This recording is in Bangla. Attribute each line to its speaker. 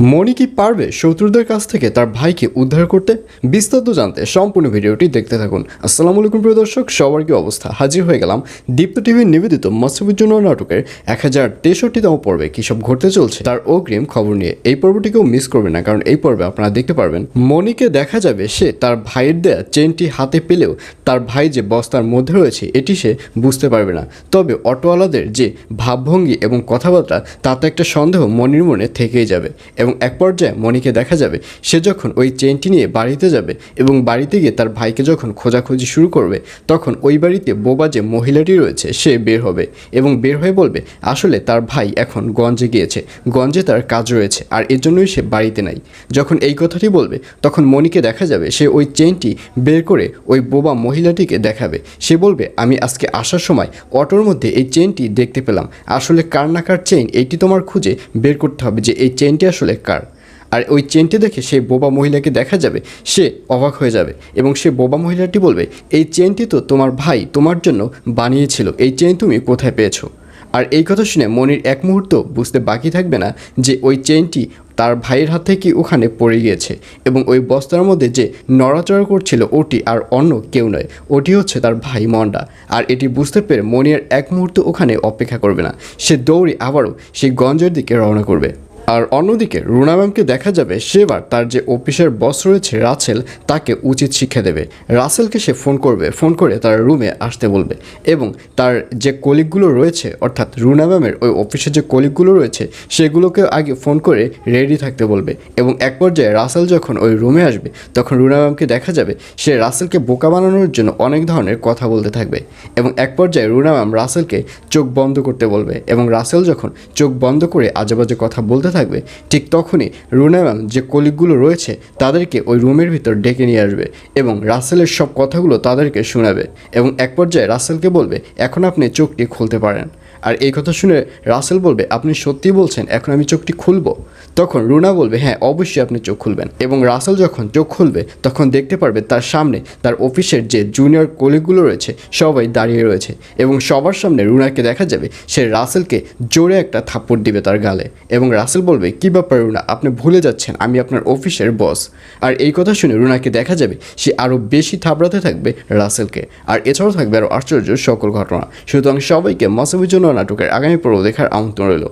Speaker 1: মনি কি পারবে শত্রুদের কাছ থেকে তার ভাইকে উদ্ধার করতে? বিস্তারিত জানতে সম্পূর্ণ ভিডিওটি দেখতে থাকুন। আসসালামু আলাইকুম প্রিয় দর্শক, সবার কি অবস্থা? হাজির হয়ে গেলাম দীপ্ত টিভির নিবেদিত মৎস্যবির জন্য নাটকের এক হাজার তেষট্টিতম পর্বে কী সব ঘটতে চলছে? তার অগ্রিম খবর নিয়ে এই পর্বটিকেও মিস করবে না, কারণ এই পর্বে আপনারা দেখতে পারবেন মনিকে দেখা যাবে সে তার ভাইয়ের দেয়া চেনটি হাতে পেলেও তার ভাই যে বস্তার মধ্যে রয়েছে, এটি সে বুঝতে পারবে না। তবে অটোওয়ালাদের যে ভাবভঙ্গি এবং কথাবার্তা, তাতে একটা সন্দেহ মনির মনে থেকেই যাবে। এবং এক পর্যায়ে মনিকে দেখা যাবে, সে যখন ওই চেনটি নিয়ে বাড়িতে যাবে এবং বাড়িতে গিয়ে তার ভাইকে যখন খোঁজাখুঁজি শুরু করবে, তখন ওই বাড়িতে বোবা যে মহিলাটি রয়েছে, সে বের হবে এবং বের হয়ে বলবে, আসলে তার ভাই এখন গঞ্জে গিয়েছে, গঞ্জে তার কাজ রয়েছে আর এর জন্যই সে বাড়িতে নাই। যখন এই কথাটি বলবে, তখন মনিকে দেখা যাবে, সে ওই চেনটি বের করে ওই বোবা মহিলাটিকে দেখাবে। সে বলবে, আমি আজকে আসার সময় অটোর মধ্যে এই চেনটি দেখতে পেলাম। আসলে কার না কার চেইন, এইটি তোমার খুঁজে বের করতে হবে যে এই চেনটি আসলে কার? আর ওই চেনটি দেখে সেই বোবা মহিলাকে দেখা যাবে, সে অবাক হয়ে যাবে এবং সে বোবা মহিলাটি বলবে, এই চেনটি তো তোমার ভাই, তোমার জন্য বানিয়েছিল, এই চেন তুমি কোথায় পেয়েছ? আর এই কথা শুনে মনির এক মুহূর্ত বুঝতে বাকি থাকবে না যে ওই চেনটি তার ভাইয়ের হাত থেকে ওখানে পড়ে গিয়েছে এবং ওই বস্তার মধ্যে যে নড়াচড়া করছিল ওটি আর অন্য কেউ নয়, ওটি হচ্ছে তার ভাই মন্ডা। আর এটি বুঝতে পেরে মনির এক মুহূর্ত ওখানে অপেক্ষা করবে না। সে দৌড়ে আবারও সেই গঞ্জের দিকে রওনা করবে। আর অন্যদিকে রুনা ম্যামকে দেখা যাবে সেবার তার যে অফিসের বস রয়েছে রাসেল, তাকে উচিত শিক্ষা দেবে। রাসেলকে সে ফোন করবে, ফোন করে তার রুমে আসতে বলবে এবং তার যে কলিগগুলো রয়েছে, অর্থাৎ রুনা ম্যামের ওই অফিসের যে কলিগগুলো রয়েছে, সেগুলোকে আগে ফোন করে রেডি থাকতে বলবে এবং এক পর্যায়ে রাসেল যখন ওই রুমে আসবে, তখন রুনা ম্যামকে দেখা যাবে সে রাসেলকে বোকা বানানোর জন্য অনেক ধরনের কথা বলতে থাকবে এবং এক পর্যায়ে রুনা ম্যাম রাসেলকে চোখ বন্ধ করতে বলবে এবং রাসেল যখন চোখ বন্ধ করে আজেবাজে কথা বলতে থাকবে, ঠিক তখনই রুনা যে কলিগগুলো রয়েছে তাদেরকে ওই রুমের ভিতর ডেকে নিয়ে আসবে এবং রাসেলের সব কথাগুলো তাদেরকে শোনাবে এবং এক পর্যায়ে রাসেলকে বলবে, এখন আপনি চোখটি খুলতে পারেন। আর এই কথা শুনে রাসেল বলবে, আপনি সত্যি বলছেন, এখন আমি চোখটি খুলবো? তখন রুনা বলবে হ্যাঁ অবশ্যই আপনি চোখ খুলবেন। এবং রাসেল যখন চোখ খুলবে, তখন দেখতে পারবে তার সামনে তার অফিসের যে জুনিয়র কলিগগুলো রয়েছে, সবাই দাঁড়িয়ে রয়েছে এবং সবার সামনে রুনাকে দেখা যাবে, সে রাসেলকে জোরে একটা থাপ্পড় দিবে তার গালে। এবং রাসেল বলবে, কী ব্যাপার রুনা, আপনি ভুলে যাচ্ছেন, আমি আপনার অফিসের বস। আর এই কথা শুনে রুনাকে দেখা যাবে, সে আরও বেশি থাবড়াতে থাকবে রাসেলকে। আর এছাড়াও থাকবে আরও আশ্চর্য সকল ঘটনা। সুতরাং সবাইকে মাসুবির জন্য নাটকের আগামী পর্ব দেখার আমন্ত্রণ রইল।